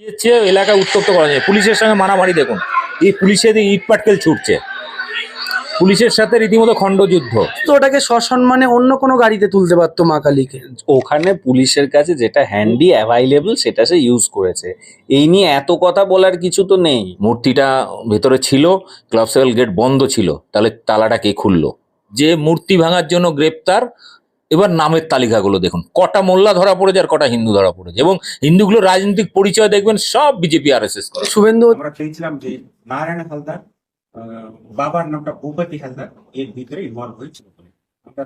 হচ্ছে? এলাকা উত্তপ্ত করা যায়। পুলিশের সঙ্গে মারামারি দেখুন। এই পুলিশের ইট পাটকেল ছুটছে। পুলিশের সাথে রীতিমতো খণ্ডযুদ্ধ। তো ওটাকে সসম্মানে অন্য কোনো গাড়িতে তুলতে পারতো মা কালীকে? ওখানে পুলিশের কাছে যেটা হ্যান্ডি অ্যাভাইলেবল সেটা সে ইউজ করেছে। এই নিয়ে এত কথা বলার কিছু তো নেই। মূর্তিটা ভেতরে ছিল ক্লাব সেভেল গেট বন্ধ ছিল। তাহলে তালাটা কে খুললো? যে মূর্তি ভাঙার জন্য গ্রেপ্তার এবার নামের তালিকাগুলো দেখুন। কটা মোল্লা ধরা পড়েছে আর কটা হিন্দু ধরা পড়েছে এবং হিন্দুগুলো রাজনৈতিক পরিচয় দেখবেন সব বিজেপি আর এস এস করে। শুভেন্দু আমরা চেয়েছিলাম যে নারায়ণ হালদার বাবার নামটা ভূপতি হালদার এর ভিতরে ইনভলভ হয়েছিল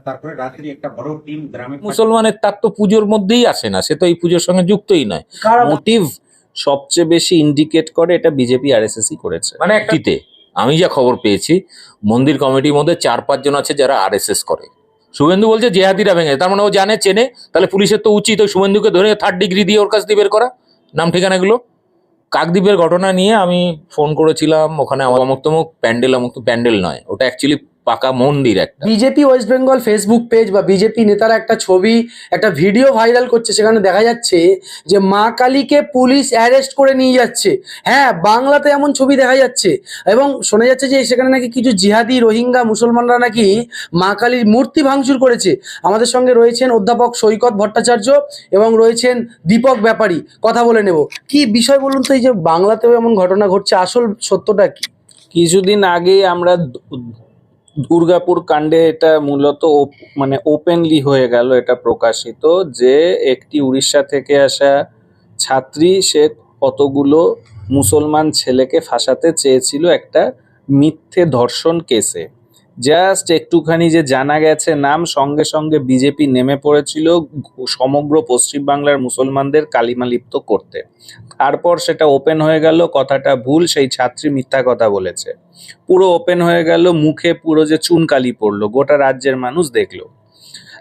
তারপরে রাত্রি একটা বড় টিম গ্রামে মুসলমানের তার তো পুজোর মধ্যেই আসে না সে তো এই পুজোর সঙ্গে যুক্তই নয়। মোটিভ সবচেয়ে বেশি ইন্ডিকেট করে এটা বিজেপি আর এস করেছে। মানে একটিতে আমি যা খবর পেয়েছি মন্দির কমিটির মধ্যে চার পাঁচজন আছে যারা আর করে। শুভেন্দু বলছে জেহাদিরা ভেঙে তার মানে ও জানে, চেনে। তাহলে পুলিশের তো উচিত ওই শুভেন্দুকে ধরে থার্ড ডিগ্রি দিয়ে ওর কাছ দিয়ে বের করা। নাম ঠিকানাগুলো? কাকদ্বীপের ঘটনা নিয়ে আমি ফোন করেছিলাম। ওখানে আমার অমুক্তমুক প্যান্ডেল অমুক্ত প্যান্ডেল নয়। ওটা অ্যাকচুয়ালি পাকা মন্দির একটা। BJP West Bengal Facebook page বা বিজেপি নেতারা একটা ছবি একটা ভিডিও ভাইরাল করছে সেখানে দেখা যাচ্ছে যে মা কালীকে পুলিশ অ্যারেস্ট করে নিয়ে যাচ্ছে। হ্যাঁ বাংলাতে এমন ছবি দেখা যাচ্ছে। এবং শোনা যাচ্ছে যে সেখানে নাকি কিছু জিহাদি রোহিঙ্গা মুসলমানরা নাকি মা কালীর মূর্তি ভাঙচুর করেছে। আমাদের সঙ্গে রয়েছেন অধ্যাপক সৈকত ভট্টাচার্য এবং রয়েছেন দীপক ব্যাপারী। কথা বলে নেব। কি বিষয় বলুন তো এই যে বাংলাতেও এমন ঘটনা ঘটছে আসল সত্যটা কি? কিছুদিন আগে আমরা দুর্গাপুর কাণ্ডে এটা মূলত মানে ওপেনলি হয়ে গেল, এটা প্রকাশিত যে একটি উড়িষ্যা থেকে আসা ছাত্রী, সে কতগুলো মুসলমান ছেলেকে ফাঁসাতে চেয়েছিল একটা মিথ্যে ধর্ষণ কেসে। জাস্ট একটুখানি যে জানা গেছে নাম, সঙ্গে সঙ্গে বিজেপি নেমে পড়েছিল সমগ্র পশ্চিমবাংলার মুসলমানদের কালিমালিপ্ত করতে। তারপর সেটা ওপেন হয়ে গেল, কথাটা ভুল, সেই ছাত্রী মিথ্যা কথা বলেছে। পুরো ওপেন হয়ে গেল, মুখে পুরো যে চুনকালি পড়ল, গোটা রাজ্যের মানুষ দেখল।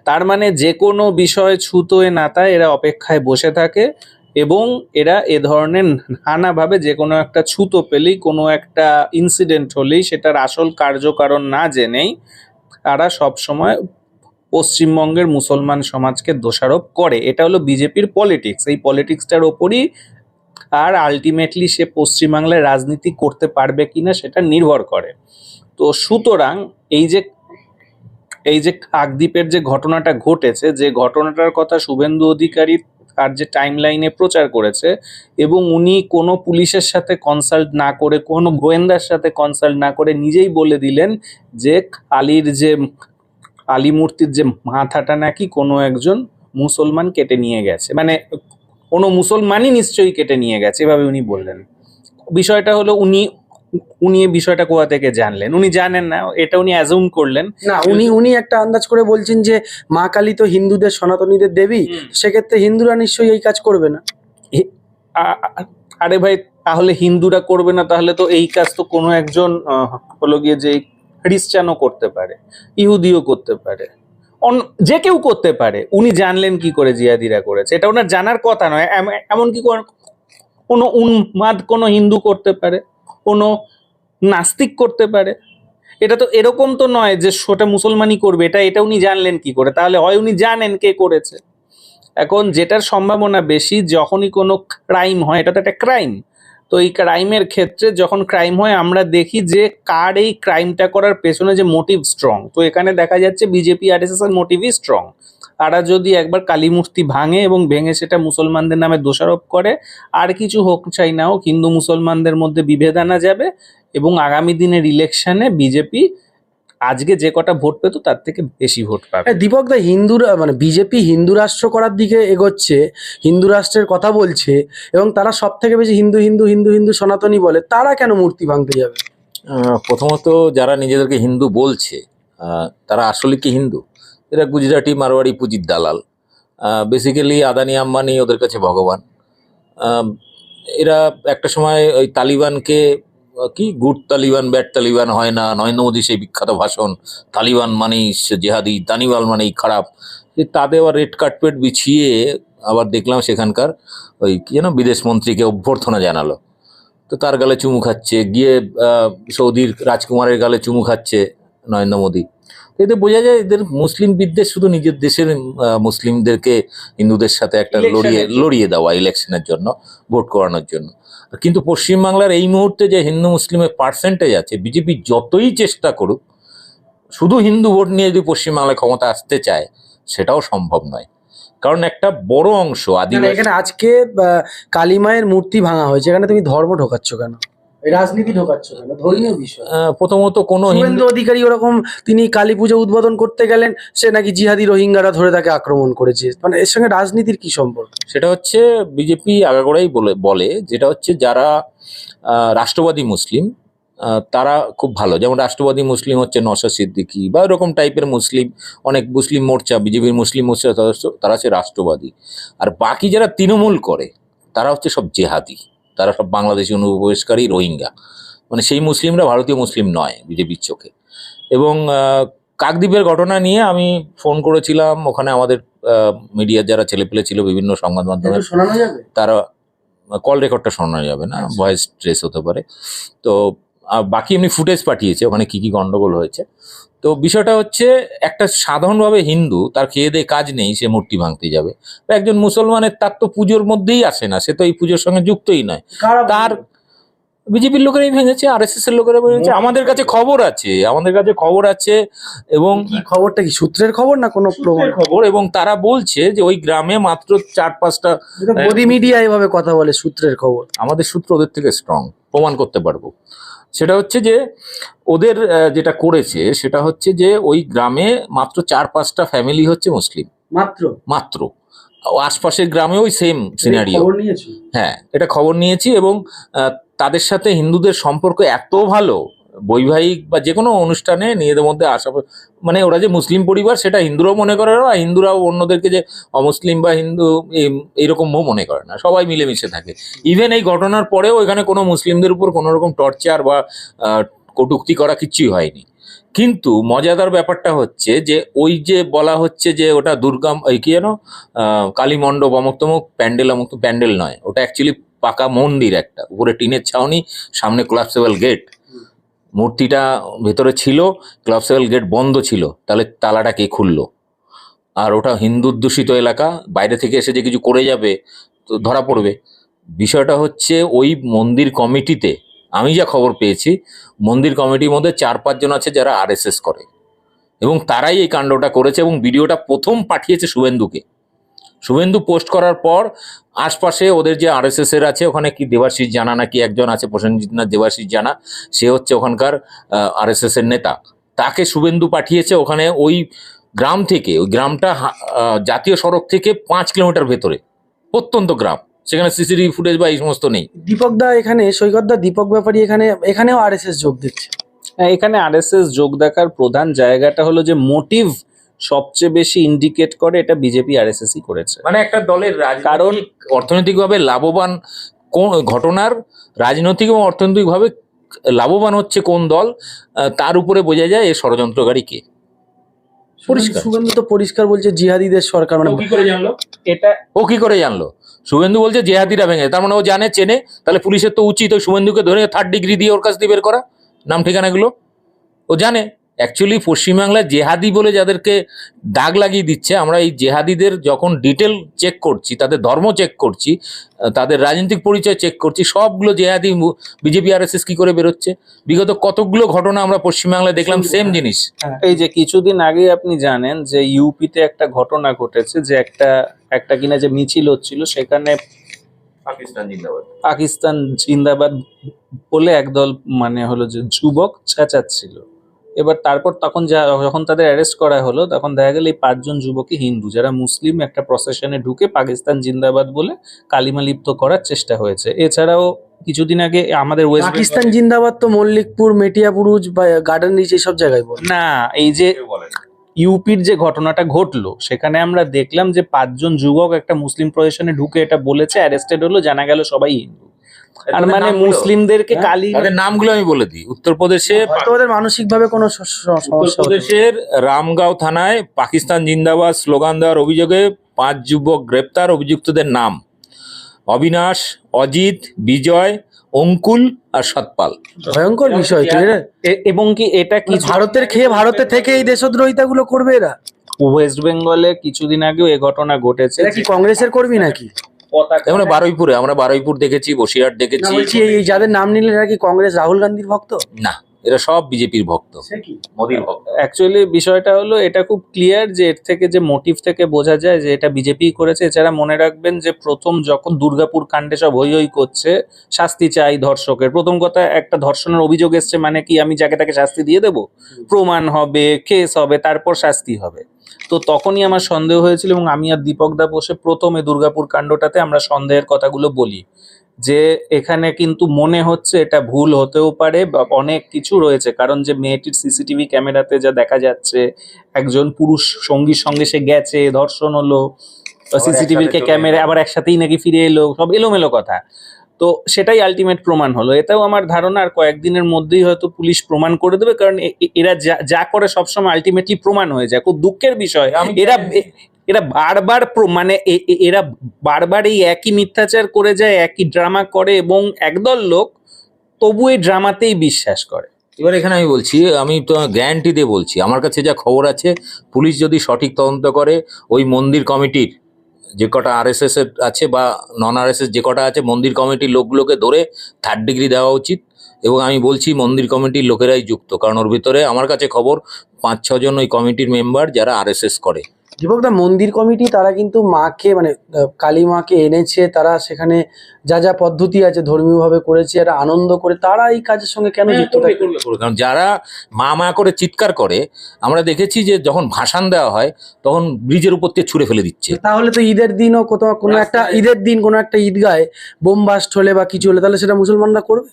তার মানে যে কোনো বিষয় ছুতোয় নাতায় এরা অপেক্ষায় বসে থাকে এবং এরা এ ধরনের নানাভাবে যে কোনো একটা ছুতো পেলেই, কোনো একটা ইনসিডেন্ট হলেই সেটার আসল কার্যকারণ না জেনেই তারা সবসময় পশ্চিমবঙ্গের মুসলমান সমাজকে দোষারোপ করে। এটা হলো বিজেপির পলিটিক্স এই পলিটিক্সটার ওপরই আর আলটিমেটলি সে পশ্চিমবাংলায় রাজনীতি করতে পারবে কিনা সেটা নির্ভর করে। তো সুতরাং এই যে এই যে কাকদ্বীপের যে ঘটনাটা ঘটেছে, যে ঘটনাটার কথা শুভেন্দু অধিকারী তার যে টাইম লাইনে প্রচার করেছে এবং উনি কোনো পুলিশের সাথে কনসাল্ট না করে, কোনো গোয়েন্দার সাথে কনসাল্ট না করে নিজেই বলে দিলেন যে আলীর যে, আলী মূর্তির যে মাথাটা নাকি কোনো একজন মুসলমান কেটে নিয়ে গেছে। মানে কোনো মুসলমানই নিশ্চয়ই কেটে নিয়ে গেছে, এভাবে উনি বললেন। বিষয়টা হলো উনি উনি এই বিষয়টা কোথা থেকে জানলেন? উনি জানেন না এটা উনি অ্যাজুম করলেন। না উনি উনি একটা আন্দাজ করে বলছেন যে মা কালী তো হিন্দুদের সনাতনীদের দেবী সেক্ষেত্রে হিন্দুরা নিশ্চয়ই এই কাজ করবে না। আরে ভাই তাহলে হিন্দুরা করবে না তাহলে তো এই কাজ তো কোনো একজন হলো গিয়ে যে খ্রিস্টানও করতে পারে ইহুদিও করতে পারে। যে কেউ করতে পারে উনি জানলেন কি করে জিয়াদিরা করেছে। এটা ওনার জানার কথা নয় এম- এমনকি কোনো উন্মাদ কোনো হিন্দু করতে পারে। কোনো নাস্তিক করতে পারে। এটা তো এরকম তো নয় যে ওটা মুসলমানই করবে, এটা এটা উনি জানলেন কি করে? তাহলে হয় উনি জানেন কে করেছে। এখন যেটার সম্ভাবনা বেশি, যখনই কোনো ক্রাইম হয়, এটা তো একটা ক্রাইম তো এই ক্রাইমের ক্ষেত্রে যখন ক্রাইম হয়, আমরা দেখি যে কার এই ক্রাইমটা করার পেছনে যে মোটিভ স্ট্রং তো এখানে দেখা যাচ্ছে বিজেপি আর এস এস এর মোটিভই স্ট্রং তারা যদি একবার কালী মূর্তি ভাঙে এবং ভেঙে সেটা মুসলমানদের নামে দোষারোপ করে আর কিছু হোক চাই না হোক হিন্দু মুসলমানদের মধ্যে বিভেদ আনা যাবে এবং আগামী দিনের ইলেকশনে বিজেপি আজকে যে কটা ভোট পেত তার থেকে বেশি ভোট পাবে। দীপক দা হিন্দুরা মানে বিজেপি হিন্দু রাষ্ট্র করার দিকে এগোচ্ছে হিন্দু রাষ্ট্রের কথা বলছে এবং তারা সব থেকে বেশি হিন্দু হিন্দু হিন্দু হিন্দু সনাতনী বলে তারা কেন মূর্তি ভাঙতে যাবে? আহ, প্রথমত যারা নিজেদেরকে হিন্দু বলছে আহ, তারা আসলে কি হিন্দু? এরা গুজরাটি মারোয়াড়ি পুঁজির দালাল। বেসিক্যালি আদানি আম্বানি ওদের কাছে ভগবান। এরা একটা সময় ওই তালিবানকে, কি, গুড তালিবান, ব্যাড তালিবান হয় না নরেন্দ্র মোদী সেই বিখ্যাত ভাষণ, তালিবান মানেই জেহাদি তানিবাল মানেই খারাপ। তাতে আবার রেড কার্পেট বিছিয়ে আবার দেখলাম সেখানকার ওই কি যেন বিদেশ মন্ত্রীকে অভ্যর্থনা জানালো। তো তার গালে চুমু খাচ্ছে, গিয়ে সৌদির রাজকুমারের গালে চুমু খাচ্ছে নরেন্দ্র মোদী। এতে বোঝা যায় এদের মুসলিম বিদ্বেষ শুধু নিজের দেশের মুসলিমদেরকে হিন্দুদের সাথে একটা লড়িয়ে লড়িয়ে দেওয়া ইলেকশনের জন্য ভোট করানোর জন্য। কিন্তু পশ্চিমবাংলার এই মুহূর্তে যে হিন্দু মুসলিমের পার্সেন্টেজ আছে বিজেপি যতই চেষ্টা করুক শুধু হিন্দু ভোট নিয়ে যদি পশ্চিমবাংলায় ক্ষমতা আসতে চায় সেটাও সম্ভব নয়। কারণ একটা বড় অংশ আদিবাসী এখানে আজকে কালীমায়ের মূর্তি ভাঙা হয়েছে। এখানে তুমি ধর্ম ঢোকাচ্ছ কেন? রাজনীতি ঢোকাচ্ছ কেন? ধর্মীয় বিষয়। আহ, প্রথমত কোনো হিন্দু অধিকারী ওরকম তিনি কালী পুজো উদ্বোধন করতে গেলেন সে নাকি জিহাদি রোহিঙ্গারা ধরে তাকে আক্রমণ করেছে। মানে এর সঙ্গে রাজনীতির কি সম্পর্ক? সেটা হচ্ছে বিজেপি আগাগোড়াই বলে বলে যেটা হচ্ছে যারা আহ, রাষ্ট্রবাদী মুসলিম আহ, তারা খুব ভালো। যেমন রাষ্ট্রবাদী মুসলিম হচ্ছে নশা সিদ্দিকি বা এরকম টাইপের মুসলিম অনেক মুসলিম মোর্চা বিজেপির মুসলিম মোর্চা তারা হচ্ছে রাষ্ট্রবাদী। আর বাকি যারা তৃণমূল করে তারা হচ্ছে সব জেহাদি। তারা সব বাংলাদেশি অনুপ্রবেশকারী রোহিঙ্গা। মানে সেই মুসলিমরা ভারতীয় মুসলিম নয় বিজেপির চোখে। এবং কাকদ্বীপের ঘটনা নিয়ে আমি ফোন করেছিলাম। ওখানে আমাদের মিডিয়ার যারা ছেলেপেলে ছিল বিভিন্ন সংবাদ মাধ্যমে তারা কল রেকর্ডটা শোনা যাবে না আচ্ছা। ভয়েস ট্রেস হতে পারে। তো বাকি এমনি ফুটেজ পাঠিয়েছে ওখানে কি কি গন্ডগোল হয়েছে। তো বিষয়টা হচ্ছে একটা সাধারণভাবে হিন্দু তার খেয়ে দিয়ে কাজ নেই সে মূর্তি ভাঙতে যাবে। একজন মুসলমানের তার তো পুজোর মধ্যেই আসে না সে তো এই পুজোর সঙ্গে যুক্তই নয়। তার বিজেপির লোকেরাই ভেঙেছে আর এস এস এর লোকেরা ভেঙেছে। আমাদের কাছে খবর আছে আমাদের কাছে খবর আছে এবং কি খবরটা কি? সূত্রের খবর না কোনো খবর এবং তারা বলছে যে ওই গ্রামে মাত্র চার পাঁচটা মিডিয়া এভাবে কথা বলে সূত্রের খবর। আমাদের সূত্র ওদের থেকে স্ট্রং প্রমাণ করতে পারব। সেটা হচ্ছে যে ওদের যেটা করেছে সেটা হচ্ছে যে ওই গ্রামে মাত্র চার পাঁচটা ফ্যামিলি হচ্ছে মুসলিম। মাত্র? মাত্র। আশপাশের গ্রামে ওই সেম সিনারিও হ্যাঁ এটা খবর নিয়েছি এবং তাদের সাথে হিন্দুদের সম্পর্ক এত ভালো বৈবাহিক বা যে কোনো অনুষ্ঠানে নিজেদের মধ্যে আসা মানে ওরা যে মুসলিম পরিবার, সেটা হিন্দুরাও মনে করে না আর হিন্দুরাও অন্যদেরকে যে অমুসলিম বা হিন্দু এই- এইরকমও মনে করে না। সবাই মিলেমিশে থাকে। ইভেন এই ঘটনার পরেও এখানে কোনো মুসলিমদের উপর কোনো রকম টর্চার বা কটূক্তি করা কিচ্ছুই হয়নি। কিন্তু মজাদার ব্যাপারটা হচ্ছে যে, ওই যে বলা হচ্ছে যে, ওটা দুর্গাম ওই কি যেন কালী মণ্ডপ প্যান্ডেল অমুক প্যান্ডেল নয়। ওটা অ্যাকচুয়ালি পাকা মন্দির একটা। উপরে টিনের ছাউনি, সামনে কোলাপসেবল গেট মূর্তিটা ভেতরে ছিল কোলাপসেবল গেট বন্ধ ছিল, তাহলে তালাটা কে খুললো? আর ওটা হিন্দু দূষিত এলাকা, বাইরে থেকে এসে যে কিছু করে যাবে, তো ধরা পড়বে। বিষয়টা হচ্ছে ওই মন্দির কমিটিতে, আমি যা খবর পেয়েছি, মন্দির কমিটির মধ্যে চার পাঁচজন আছে যারা আরএসএস করে। এবং তারাই এই কাণ্ডটা করেছে এবং ভিডিওটা প্রথম পাঠিয়েছে শুভেন্দুকে। শুভেন্দু পোস্ট করার পর আশপাশে ওদের যে আরএসএস এর আছে ওখানে কি দেবাশিস জানা নাকি একজন আছে প্রসেনজিৎ না দেবাশিস জানা সে হচ্ছে ওখানকার আরএসএস এর নেতা। তাকে শুভেন্দু পাঠিয়েছে ওখানে ওই গ্রাম থেকে ওই গ্রামটা হা- জাতীয় সড়ক থেকে পাঁচ কিলোমিটার ভেতরে প্রত্যন্ত গ্রাম। সেখানে সিসিটিভি ফুটেজ বা এই সমস্ত নেই। দীপক দা এখানে সৈকত দা দীপক ব্যাপারী এখানে এখানেও আরএসএস যোগ দিচ্ছে। হ্যাঁ, এখানে আরএসএস যোগ দেখার প্রধান জায়গাটা হলো যে মোটিভ সবচেয়ে বেশি ইন্ডিকেট করে এটা বিজেপি আরএসএসই করেছে। মানে একটা দলের কারণ- অর্থনৈতিকভাবে লাভবান কোন ঘটনার রাজনৈতিক এবং অর্থনৈতিকভাবে লাভবান হচ্ছে কোন দল তার উপরে বোঝা যায় এ ষড়যন্ত্রকারী কে। পরিষ্কার। শুভেন্দু তো পরিষ্কার বলছে জিহাদিদের সরকার মানে কি করে জানলো? এটা ও কি করে জানলো? শুভেন্দু বলছে জেহাদিরা ভেঙে তার মানে ও জানে চেনে তাহলে পুলিশের তো উচিত ওই শুভেন্দুকে ধরে থার্ড ডিগ্রি দিয়ে ওর কাছ দিয়ে বের করা নাম ঠিকানাগুলো। ও জানে। অ্যাকচুয়ালি পশ্চিমবাংলায় জেহাদি বলে যাদেরকে দাগ লাগিয়ে দিচ্ছে আমরা এই জেহাদিদের যখন ডিটেল চেক করছি তাদের ধর্ম চেক করছি তাদের রাজনৈতিক পরিচয় চেক করছি সবগুলো জেহাদি বিজেপি আর কি করে বেরোচ্ছে? বিগত কতগুলো ঘটনা আমরা পশ্চিমবাংলায় দেখলাম সেম জিনিস। এই যে কিছুদিন আগে আপনি জানেন যে ইউপিতে একটা ঘটনা ঘটেছে যে একটা একটা কিনা যে মিছিল হচ্ছিল সেখানে পাকিস্তান জিন্দাবাদ। পাকিস্তান জিন্দাবাদ বলে একদল মানে হলো যে যুবক চেঁচাচ্ছিল। এবার তারপর তখন যা যখন তাদের অ্যারেস্ট করা হলো তখন দেখা গেল এই পাঁচজন যুবকই হিন্দু যারা মুসলিম একটা প্রসেশনে ঢুকে পাকিস্তান জিন্দাবাদ বলে কালিমা লিপ্ত করার চেষ্টা হয়েছে। এছাড়াও কিছুদিন আগে আমাদের ওয়েস্ট পাকিস্তান জিন্দাবাদ তো মল্লিকপুর মেটিয়াপুরুজ বা গার্ডেন রিচ এইসব জায়গায় বলে। না এই যে ইউপির যে ঘটনাটা ঘটলো সেখানে আমরা দেখলাম যে পাঁচজন যুবক একটা মুসলিম প্রসেশনে ঢুকে এটা বলেছে অ্যারেস্টেড হলো জানা গেল সবাই হিন্দু। আর মানে মুসলিমদেরকে হ্যাঁ, কালি তাদের নামগুলো আমি বলে দিই। উত্তরপ্রদেশে হয়তো ওদের মানসিকভাবে কোনো। উত্তরপ্রদেশের রামগাঁও থানায় পাকিস্তান জিন্দাবাদ স্লোগান দেওয়ার অভিযোগে পাঁচ যুবক গ্রেপ্তার অভিযুক্তদের নাম। অবিনাশ অজিত বিজয় অঙ্কুল আর সৎপাল। ভয়ঙ্কর বিষয় এ- এবং কি এটা কি ভারতের খেয়ে ভারতে থেকে এই দেশদ্রোহিতা গুলো করবে এরা? ওয়েস্ট বেঙ্গলে কিছুদিন আগেও এ ঘটনা ঘটেছে। কি কংগ্রেসের কর্মী নাকি? পতাকা। বারুইপুরে আমরা বারুইপুর দেখেছি বসিরহাট দেখেছি। বলছি এই যাদের নাম নিলেন এরা কি কংগ্রেস রাহুল গান্ধীর ভক্ত? না এরা সব বিজেপির ভক্ত। মোদির ভক্ত। অ্যাকচুয়ালি বিষয়টা হলো এটা খুব ক্লিয়ার যে এর থেকে যে মোটিভ থেকে বোঝা যায় যে এটা বিজেপি করেছে। এছাড়া মনে রাখবেন যে প্রথম যখন দুর্গাপুর কাণ্ডে সব হই হই করছে শাস্তি চাই ধর্ষকের। প্রথম কথা একটা ধর্ষণের অভিযোগ এসছে মানে কি আমি যাকে তাকে শাস্তি দিয়ে দেবো? প্রমাণ হবে কেস হবে তারপর শাস্তি হবে। তো তখনই আমার সন্দেহ হয়েছিল এবং আমি আর দীপক দা বসে প্রথমে দুর্গাপুর কাণ্ডটাতে আমরা সন্দেহের কথাগুলো বলি। যে এখানে কিন্তু মনে হচ্ছে এটা ভুল হতেও পারে বা অনেক কিছু রয়েছে। কারণ যে মেয়েটির সিসিটিভি ক্যামেরাতে যা দেখা যাচ্ছে একজন পুরুষ সঙ্গীর সঙ্গে সে গেছে ধর্ষণ হলো সিসিটিভির ক্যামেরা আবার একসাথেই নাকি ফিরে এলো সব এলোমেলো কথা। তো সেটাই আলটিমেট প্রমাণ হলো। এটাও আমার ধারণা আর কয়েকদিনের মধ্যেই হয়তো পুলিশ প্রমাণ করে দেবে কারণ এরা যা- করে সবসময় আলটিমেটলি প্রমাণ হয়ে যায়। খুব দুঃখের বিষয়। এরা এরা বারবার মানে এরা বারবার এই একই মিথ্যাচার করে যায় একই ড্রামা করে এবং একদল লোক তবু এই ড্রামাতেই বিশ্বাস করে। এবার এখানে আমি বলছি আমি তো গ্যারান্টি দিয়ে বলছি আমার কাছে যা খবর আছে পুলিশ যদি সঠিক তদন্ত করে ওই মন্দির কমিটির যে কটা আরএসএস এর আছে বা নন আর এস যে কটা আছে, মন্দির কমিটির লোকগুলোকে ধরে থার্ড ডিগ্রি দেওয়া উচিত এবং আমি বলছি মন্দির কমিটির লোকেরাই যুক্ত। কারণ ওর ভিতরে আমার কাছে খবর, পাঁচ, ছজন ওই কমিটির মেম্বার যারা আরএসএস করে। দীপকদা মন্দির কমিটি তারা কিন্তু মাকে মানে কালী মাকে এনেছে। তারা সেখানে যা যা পদ্ধতি আছে ধর্মীয়ভাবে করেছে এরা আনন্দ করে তারা এই কাজের সঙ্গে কেন যুক্ত থাকে? কারণ যারা মা মা করে চিৎকার করে আমরা দেখেছি যে যখন ভাসান দেওয়া হয় তখন ব্রিজের উপর থেকে ছুঁড়ে ফেলে দিচ্ছে। তাহলে তো ঈদের দিনও কোথাও কোনো একটা ঈদের দিন কোনো একটা ঈদগায় বোম বাস্ট হলে বা কিছু হলে তাহলে সেটা মুসলমানরা করবে?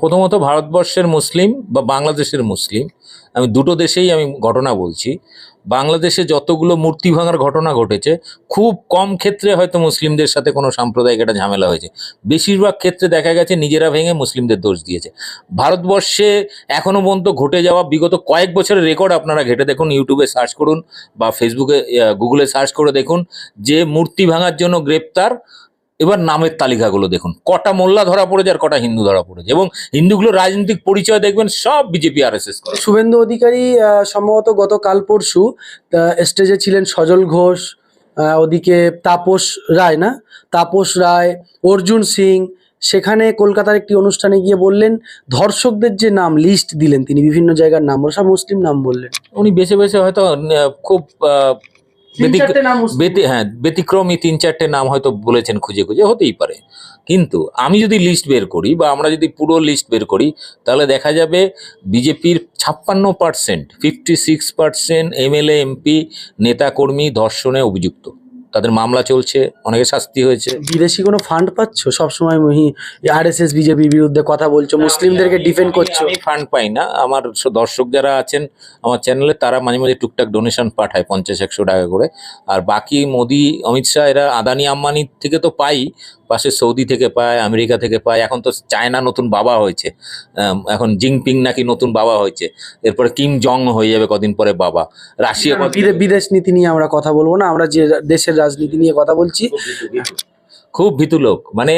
প্রথমত ভারতবর্ষের মুসলিম বা বাংলাদেশের মুসলিম, আমি দুটো দেশেই আমি ঘটনা বলছি। বাংলাদেশে যতগুলো মূর্তি ভাঙার ঘটনা ঘটেছে, খুব কম ক্ষেত্রে হয়তো মুসলিমদের সাথে কোনো সাম্প্রদায়িক একটা ঝামেলা হয়েছে। বেশিরভাগ ক্ষেত্রে দেখা গেছে নিজেরা ভেঙে মুসলিমদের দোষ দিয়েছে। ভারতবর্ষে এখনও পর্যন্ত ঘটে যাওয়া বিগত কয়েক বছরের রেকর্ড আপনারা ঘেটে দেখুন, ইউটিউবে সার্চ করুন বা ফেসবুকে গুগলে সার্চ করে দেখুন যে মূর্তি ভাঙার জন্য গ্রেপ্তার এবার নামের তালিকাগুলো দেখুন। কটা মোল্লা ধরা পড়েছে আর কটা হিন্দু ধরা পড়েছে এবং হিন্দুগুলোর রাজনৈতিক পরিচয় দেখবেন সব বিজেপি আর এস এস করে। শুভেন্দু অধিকারী সম্ভবত গত কাল পরশু স্টেজে ছিলেন সজল ঘোষ ওদিকে তাপস রায় না? তাপস রায় অর্জুন সিং সেখানে কলকাতার একটি অনুষ্ঠানে গিয়ে বললেন ধর্ষকদের যে নাম লিস্ট দিলেন তিনি বিভিন্ন জায়গার নাম সব মুসলিম নাম বললেন। উনি বেছে বেছে হয়তো খুব হ্যাঁ ব্যতিক্রমী তিন চারটে নাম হয়তো বলেছেন খুঁজে খুঁজে হতেই পারে। কিন্তু আমি যদি লিস্ট বের করি বা আমরা যদি পুরো লিস্ট বের করি তাহলে দেখা যাবে বিজেপির ছাপ্পান্ন percent fifty six percent MLA MP নেতাকর্মী ধর্ষণে অভিযুক্ত। তাদের মামলা চলছে অনেকে শাস্তি হয়েছে। বিদেশি কোনো ফান্ড পাচ্ছ? সবসময় আর এস এস বিজেপির বিরুদ্ধে কথা বলছো মুসলিমদেরকে ডিফেন্ড করছ। আমি ফান্ড পাই না। আমার দর্শক যারা আছেন আমার চ্যানেলে তারা মাঝে মাঝে টুকটাক ডোনেশন পাঠায় পঞ্চাশ একশো টাকা করে। আর বাকি মোদি অমিত শাহ এরা আদানি আম্বানি থেকে তো পাই পাশে সৌদি থেকে পায় আমেরিকা থেকে পায়। এখন তো চায়না নতুন বাবা হয়েছে। এখন জিংপিং নাকি নতুন বাবা হয়েছে। এরপরে কিম জং হয়ে যাবে কদিন পরে বাবা। রাশিয়া বিদেশ নীতি নিয়ে আমরা কথা বলব না। আমরা যে দেশের রাজনীতি নিয়ে কথা বলছি খুব ভীতু লোক। মানে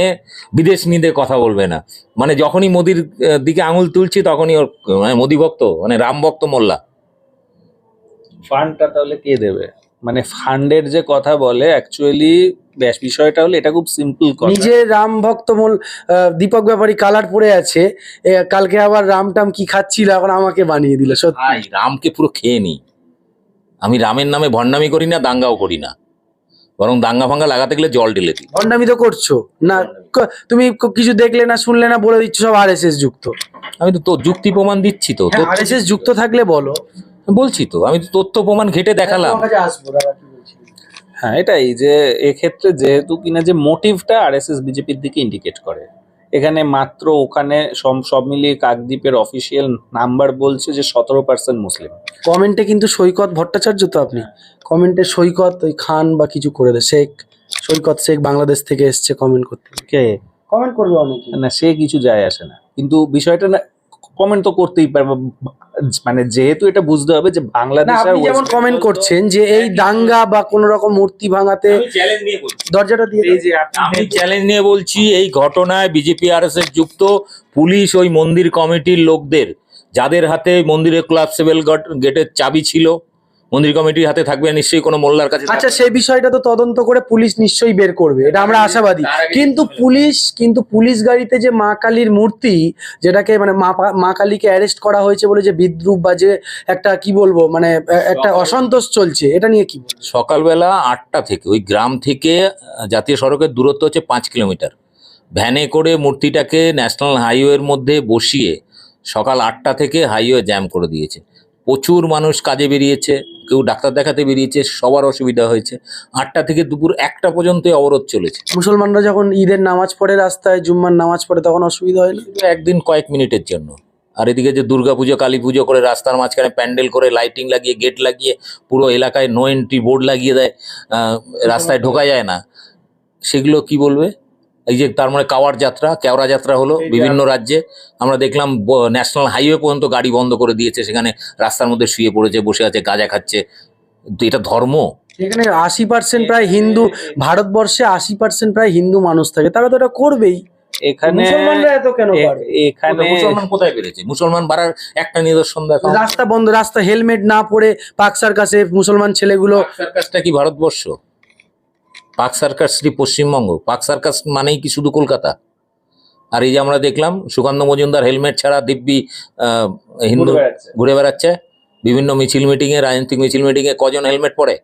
বিদেশ নিয়ে কথা বলবে না। মানে যখনই মোদির দিকে আঙুল তুলছি তখনই ওর মানে মোদি ভক্ত মানে রাম ভক্ত মোল্লা। ফান্ডটা তাহলে কে দেবে? মানে ফান্ডের যে কথা বলে অ্যাকচুয়ালি ব্যাস বিষয়টা হলো এটা খুব সিম্পল কথা। নিজে রাম ভক্ত মোল আহ, দীপক ব্যাপারী কালার পরে আছে কালকে আবার রাম টাম কি খাচ্ছিল এখন আমাকে বানিয়ে দিল সত্যি। ভাই রামকে পুরো খেয়ে নি। আমি রামের নামে ভণ্ডামি করি না দাঙ্গাও করি না। বরং দাঙ্গা ফাঙ্গা লাগাতে গেলে জল ঢেলে দিই। ভণ্ডামি তো করছ। না তুমি কিছু দেখলে না শুনলে না বলে দিচ্ছ সব আর এস এস যুক্ত। আমি তো তোর যুক্তি প্রমাণ দিচ্ছি তো আর তথ্য- এস এস যুক্ত থাকলে বলো। বলছি তো আমি তো তথ্য প্রমাণ ঘেটে দেখালাম। কি বলছিলি? হ্যাঁ এটাই যে এক্ষেত্রে যেহেতু কিনা যে মোটিভটা আরএসএস বিজেপির দিকে ইন্ডিকেট করে। এখানে মাত্র ওখানে সব সব মিলিয়ে কাকদ্বীপের অফিসিয়াল নাম্বার বলছে যে সতেরো পার্সেন্ট মুসলিম। কমেন্টে কিন্তু সৈকত ভট্টাচার্য তো আপনি। কমেন্টে সৈকত ওই খান বা কিছু করে দে শেখ সৈকত শেখ বাংলাদেশ থেকে এসছে কমেন্ট করতে। কে? কমেন্ট করবে অনেকে। না সে কিছু যায় আসে না। কিন্তু বিষয়টা না কমেন্ট তো করতেই পারবে মানে যেহেতু এটা বুঝতে হবে যে বাংলাদেশ যেমন কমেন্ট করছেন যে এই দাঙ্গা বা কোন রকম মূর্তি ভাঙাতে চ্যালেঞ্জ নিয়ে বলছি। দরজাটা দিয়ে এই যে আপনি আমি চ্যালেঞ্জ নিয়ে বলছি এই ঘটনায় বিজেপি আর এস যুক্ত পুলিশ ওই মন্দির কমিটির লোকদের যাদের হাতে মন্দিরের ক্লাব সেভেল গেটের চাবি ছিল মন্দির কমিটির হাতে থাকবে নিশ্চয়ই কোনো মোল্লার কাছে আচ্ছা সেই বিষয়টা তো তদন্ত করে পুলিশ নিশ্চয়ই বের করবে এটা আমরা আশাবাদী। কিন্তু পুলিশ কিন্তু পুলিশ গাড়িতে যে মা কালীর মূর্তি যেটাকে মানে মা কালীকে অ্যারেস্ট করা হয়েছে বলে যে বিদ্রুপ বা যে একটা কি বলব মানে একটা অসন্তোষ চলছে এটা নিয়ে কি সকালবেলা আটটা থেকে ওই গ্রাম থেকে জাতীয় সড়কের দূরত্ব হচ্ছে পাঁচ কিলোমিটার। ভ্যানে করে মূর্তিটাকে ন্যাশনাল হাইওয়ের মধ্যে বসিয়ে সকাল আটটা থেকে হাইওয়ে জ্যাম করে দিয়েছে। প্রচুর মানুষ কাজে বেরিয়েছে। কেউ ডাক্তার দেখাতে বেরিয়েছে সবার অসুবিধা হয়েছে। আটটা থেকে দুপুর একটা পর্যন্ত অবরোধ চলেছে। মুসলমানরা যখন ঈদের নামাজ পড়ে রাস্তায় জুম্মার নামাজ পড়ে তখন অসুবিধা হয় না? একদিন কয়েক মিনিটের জন্য। আর এদিকে যে দুর্গাপুজো কালী পুজো করে রাস্তার মাঝখানে প্যান্ডেল করে লাইটিং লাগিয়ে গেট লাগিয়ে পুরো এলাকায় নো এন্ট্রি বোর্ড লাগিয়ে দেয় আহ, রাস্তায় ঢোকা যায় না। সেগুলো কি বলবে? এই যে তার মানে কাওয়ার যাত্রা কেওড়া যাত্রা হলো বিভিন্ন রাজ্যে। আমরা দেখলাম ন্যাশনাল হাইওয়ে পর্যন্ত গাড়ি বন্ধ করে দিয়েছে। সেখানে রাস্তার মধ্যে শুয়ে পড়েছে বসে আছে গাঁজা খাচ্ছে। এটা ধর্ম? এখানে আশি পার্সেন্ট প্রায় হিন্দু ভারতবর্ষে আশি পার্সেন্ট প্রায় হিন্দু মানুষ থাকে। তারা তো এটা করবেই। এখানে মুসলমানরা এত কেন এ- পারবে এখানে মুসলমান কোথায় বেড়েছে মুসলমান বাড়ার একটা নিদর্শন দেখো রাস্তা বন্ধ রাস্তা হেলমেট না পরে পাক কাছে মুসলমান ছেলেগুলো সার্কাসটা কি ভারতবর্ষ? পাক সার্কাস শ্রী পশ্চিমবঙ্গ পাক সার্কাস মানেই কি শুধু কলকাতা? আর এই যে আমরা দেখলাম সুকান্ত মজুমদার হেলমেট ছাড়া দিব্যি হিন্দু ঘুরে বেড়াচ্ছে। বিভিন্ন মিছিল মিটিংয়ে রাজনৈতিক মিছিল মিটিংয়ে কজন হেলমেট পরে?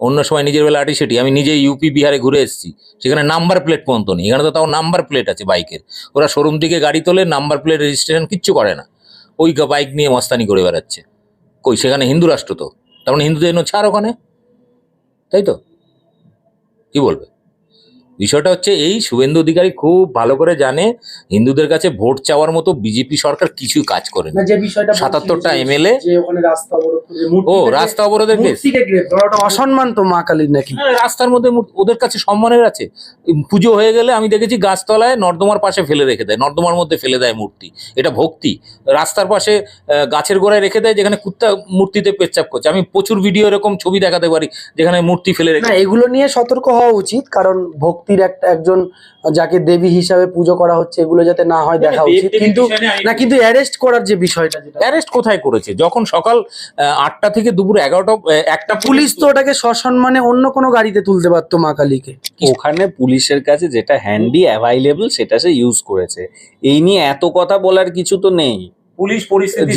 অন্য সময় নিজের বেলা আটি সেটি। আমি নিজে ইউপি বিহারে ঘুরে এসেছি। সেখানে নাম্বার প্লেট পর্যন্ত নেই। এখানে তো তাও নাম্বার প্লেট আছে বাইকের। ওরা শোরুম থেকে গাড়ি তোলে নাম্বার প্লেট রেজিস্ট্রেশন কিচ্ছু করে না। ওই বাইক নিয়ে মস্তানি করে বেড়াচ্ছে। কই সেখানে হিন্দু রাষ্ট্র তো। তার মানে হিন্দুদের জন্য ছাড় ওখানে? তাই তো? কি বলবে বিষয়টা হচ্ছে এই শুভেন্দু অধিকারী খুব ভালো করে জানে হিন্দুদের কাছে ভোট চাওয়ার মতো বিজেপি সরকার কিছুই কাজ করে না। যে বিষয়টা বলছি 77টা যে- MLA যে ওখানে রাস্তা ও রাস্তা অবরোধের কেস। অসম্মান তো মা কালীর নাকি? হ্যাঁ, রাস্তার মধ্যে ওদের কাছে সম্মানের আছে। পুজো হয়ে গেলে আমি দেখেছি গাছতলায় নর্দমার পাশে ফেলে রেখে দেয় নর্দমার মধ্যে ফেলে দেয় মূর্তি। এটা ভক্তি। রাস্তার পাশে আহ, গাছের গোড়ায় রেখে দেয় যেখানে কুত্তা মূর্তিতে পেচ্ছাপ করছে। আমি প্রচুর ভিডিও এরকম ছবি দেখাতে পারি যেখানে মূর্তি ফেলে রেখে না এগুলো নিয়ে সতর্ক হওয়া উচিত কারণ ভক্তির একটা একজন যাকে দেবী হিসাবে পুজো করা হচ্ছে এগুলো যাতে না হয় দেখা উচিত। কিন্তু না কিন্তু অ্যারেস্ট করার যে বিষয়টা যেটা। অ্যারেস্ট কোথায় করেছে? যখন সকাল আটটা থেকে দুপুর এগারোটা একটা পুলিশ তো ওটাকে সসম্মানে অন্য কোনো গাড়িতে তুলতে পারতো মা কালীকে। ওখানে পুলিশের কাছে যেটা হ্যান্ডি অ্যাভাইলেবল সেটা সে ইউজ করেছে। এই নিয়ে এত কথা বলার কিছু তো নেই। পুলিশ পরিস্থিতি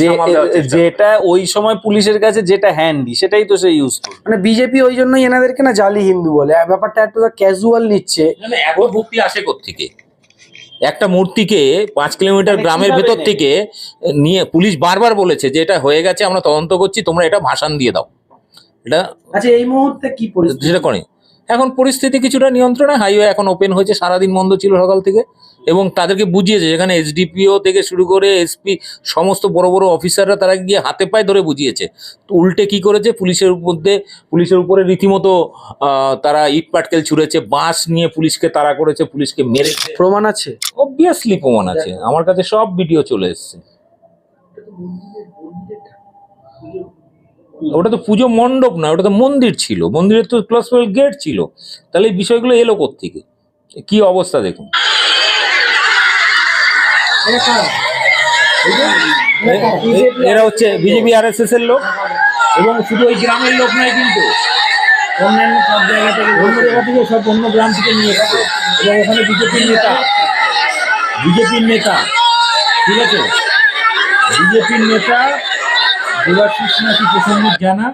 যেটা ওই সময় পুলিশের কাছে যেটা হ্যান্ডি সেটাই তো সে ইউজ করে মানে বিজেপি ওই জন্যই এনাদেরকে না জালি হিন্দু বলে। আর ব্যাপারটা এত ক্যাজুয়াল নিচ্ছে। এত ভক্তি আসে থেকে একটা মূর্তিকে পাঁচ কিলোমিটার মানে গ্রামের ভেতর থেকে নিয়ে পুলিশ বারবার বলেছে যে এটা হয়ে গেছে আমরা তদন্ত করছি তোমরা এটা ভাষণ দিয়ে দাও। এটা আচ্ছা এই মুহূর্তে কি পরিস্থিতি? সেটা করে। এখন পরিস্থিতি কিছুটা নিয়ন্ত্রণে হাইওয়ে এখন ওপেন হয়েছে সারাদিন বন্ধ ছিল সকাল থেকে। এবং তাদেরকে বুঝিয়েছে যেখানে এসডিপিও থেকে শুরু করে এসপি সমস্ত বড় বড় অফিসাররা তারা গিয়ে হাতে পায়ে ধরে বুঝিয়েছে। তো উল্টে কি করেছে? পুলিশের মধ্যে পুলিশের উপরে রীতিমতো তারা ইট পাটকেল ছুঁড়েছে বাঁশ নিয়ে পুলিশকে তাড়া করেছে পুলিশকে মেরে প্রমাণ আছে? অবভিয়াসলি প্রমাণ আছে। আমার কাছে সব ভিডিও চলে এসছে। ওটা তো পুজো মণ্ডপ না ওটা তো মন্দির ছিল। মন্দিরের তো প্লাস গেট ছিল। তাহলে এই বিষয়গুলো এলো থেকে কি অবস্থা দেখুন। এরা হচ্ছে বিজেপি আর এস এস এর লোক। এবং শুধু ওই গ্রামের লোক নয় কিন্তু অন্যান্য সব জায়গা থেকে অন্য জায়গা থেকে সব অন্য গ্রাম থেকে নিয়ে এসছে। এবং ওখানে বিজেপির নেতা বিজেপির নেতা ঠিক আছে? বিজেপির নেতা দেবাশিস নাকি প্রসন্ন জানা?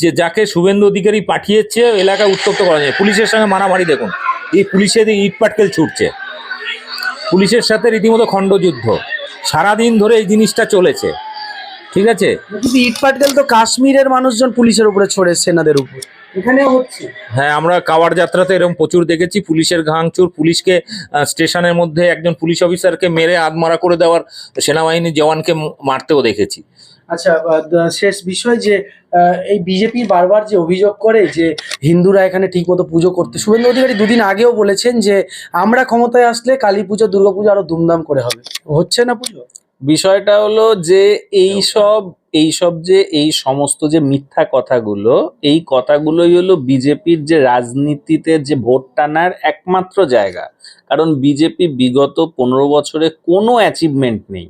যে যাকে শুভেন্দু অধিকারী পাঠিয়েছে এলাকায় উত্তপ্ত করা যায়। পুলিশের সঙ্গে মারামারি দেখুন। এই পুলিশের ইট পাটকেল ছুটছে। পুলিশের সাথে রীতিমতো খণ্ডযুদ্ধ। সারাদিন ধরে এই জিনিসটা চলেছে। ঠিক আছে? কিন্তু ইট পাটকেল তো কাশ্মীরের মানুষজন পুলিশের উপরে ছড়ে সেনাদের উপর। এখানেও হচ্ছে। হ্যাঁ আমরা কাওয়ার যাত্রাতে এরকম প্রচুর দেখেছি। পুলিশের ঘাংচুর পুলিশকে স্টেশনের মধ্যে একজন পুলিশ অফিসারকে মেরে আধমারা করে দেওয়ার সেনাবাহিনীর জওয়ানকে মারতেও দেখেছি। আচ্ছা শেষ বিষয় যে এই বিজেপি বারবার যে অভিযোগ করে যে হিন্দুরা এখানে ঠিকমতো পুজো করতে, শুভেন্দু অধিকারী দুদিন আগেও বলেছেন যে আমরা ক্ষমতায় আসলে কালী পুজো দুর্গা পুজো আরও ধুমধাম করে হবে। হচ্ছে না পুজো? বিষয়টা হলো যে এই সব এই সব যে, এই সমস্ত যে মিথ্যা কথাগুলো, এই কথাগুলোই হলো বিজেপির যে রাজনীতিতে যে ভোট টানার একমাত্র জায়গা। কারণ বিজেপি বিগত পনেরো বছরে কোনো অ্যাচিভমেন্ট নেই।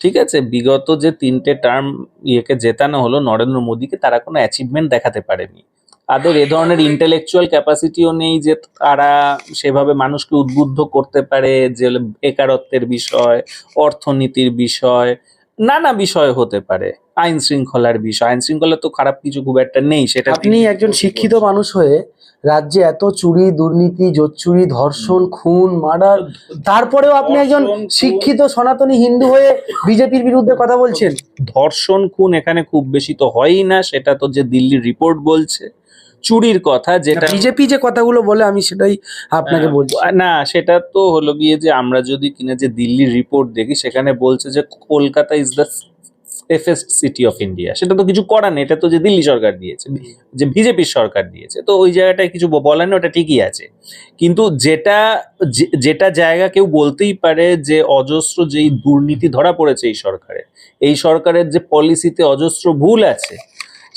ঠিক আছে? বিগত যে তিনটে টার্ম ইয়েকে জেতানো হলো নরেন্দ্র মোদীকে, তারা কোনো অ্যাচিভমেন্ট দেখাতে পারেনি। আদর এ ধরনের ইন্টেলেকচুয়াল ক্যাপাসিটিও নেই যে তারা সেভাবে মানুষকে উদ্বুদ্ধ করতে পারে, যে বেকারত্বের বিষয়, অর্থনীতির বিষয়, নানা বিষয় হতে পারে। আইন শৃঙ্খলার বিষয়। আইন শৃঙ্খলা তো খারাপ কিছু খুব একটা নেই সেটা আপনি একজন শিক্ষিত মানুষ হয়ে রাজ্যে এত চুরি দুর্নীতি জোচ্চুরি ধর্ষণ খুন মার্ডার তারপরেও আপনি একজন শিক্ষিত সনাতনী হিন্দু হয়ে বিজেপির বিরুদ্ধে কথা বলছেন। ধর্ষণ খুন এখানে খুব বেশি তো হয়ই না সেটা তো যে দিল্লির রিপোর্ট বলছে। চুরির কথা যেটা বিজেপি যে কথাগুলো বলে আমি সেটাই আপনাকে বলছি। না সেটা তো হলো গিয়ে যে আমরা যদি কিনা যে দিল্লির রিপোর্ট দেখি সেখানে বলছে যে Kolkata is the safest city of India সেটা তো কিছু করার নেই, এটা তো যে দিল্লি সরকার দিয়েছে, যে বিজেপির সরকার দিয়েছে। তো ওই জায়গাটায় কিছু বলার নেই, ওটা ঠিকই আছে। কিন্তু যেটা যেটা জায়গা কেউ বলতেই পারে যে অজস্র যেই দুর্নীতি ধরা পড়েছে এই সরকারে, এই সরকারের যে পলিসিতে অজস্র ভুল আছে,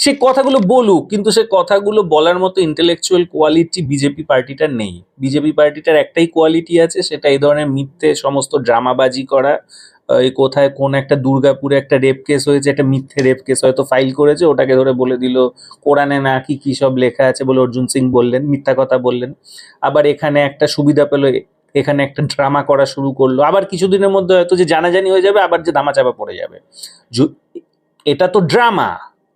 সে কথাগুলো বলুক, কিন্তু সে কথাগুলো বলার মতো ইন্টেলেকচুয়াল কোয়ালিটি বিজেপি পার্টিটার নেই। বিজেপি পার্টিটার একটাই কোয়ালিটি আছে, সেটা এই ধরনের মিথ্যে সমস্ত ড্রামাবাজি করা এই কোথায় কোন একটা দুর্গাপুরে একটা রেপ কেস হয়েছে, একটা মিথ্যে রেপ কেস হয়তো ফাইল করেছে, ওটাকে ধরে বলে দিল, কোরআনে না কি কী সব লেখা আছে বলে অর্জুন সিং বললেন, মিথ্যা কথা বললেন। আবার এখানে একটা সুবিধা পেল, এখানে একটা ড্রামা করা শুরু করল। আবার কিছুদিনের মধ্যে হয়তো যে জানাজানি হয়ে যাবে, আবার যে দামাচাপা পড়ে যাবে। এটা তো ড্রামা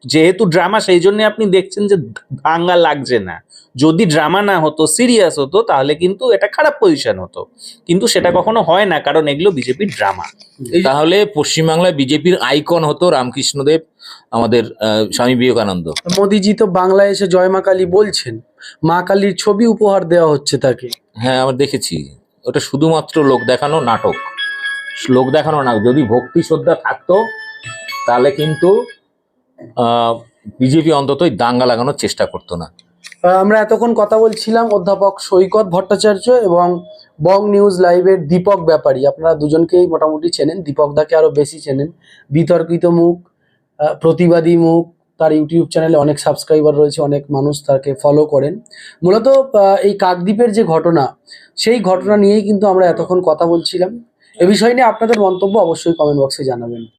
যেহেতু ড্রামা সেই জন্য আপনি দেখছেন যে দাঙ্গা লাগছে না। যদি ড্রামা না হতো সিরিয়াস হতো তাহলে কিন্তু এটা খারাপ পজিশন হতো। কিন্তু সেটা কখনো হয় না কারণ এগুলো বিজেপির ড্রামা তাহলে পশ্চিমবাংলায় বিজেপির আইকন হতো রামকৃষ্ণদেব আমাদের স্বামী বিবেকানন্দ। মোদিজি তো বাংলায় এসে জয় মা কালী বলছেন। মা কালীর ছবি উপহার দেওয়া হচ্ছে তাকে। হ্যাঁ আমরা দেখেছি। ওটা শুধুমাত্র লোক দেখানো নাটক। লোক দেখানো না যদি ভক্তি শ্রদ্ধা থাকতো তাহলে কিন্তু বিজেপি অন্ততই দাঙ্গা লাগানোর চেষ্টা করতো না। আমরা এতক্ষণ কথা বলছিলাম অধ্যাপক সৈকত ভট্টাচার্য এবং বং নিউজ লাইভের দীপক ব্যাপারী। আপনারা দুজনকেই মোটামুটি চেনেন, দীপক দাকে আরও বেশি চেনেন। বিতর্কিত মুখ প্রতিবাদী মুখ, তার ইউটিউব চ্যানেলে অনেক সাবস্ক্রাইবার রয়েছে, অনেক মানুষ তাকে ফলো করেন। মূলত এই কাকদ্বীপের যে ঘটনা, সেই ঘটনা নিয়েই কিন্তু আমরা এতক্ষণ কথা বলছিলাম। এ বিষয় নিয়ে আপনাদের মন্তব্য অবশ্যই কমেন্ট বক্সে জানাবেন।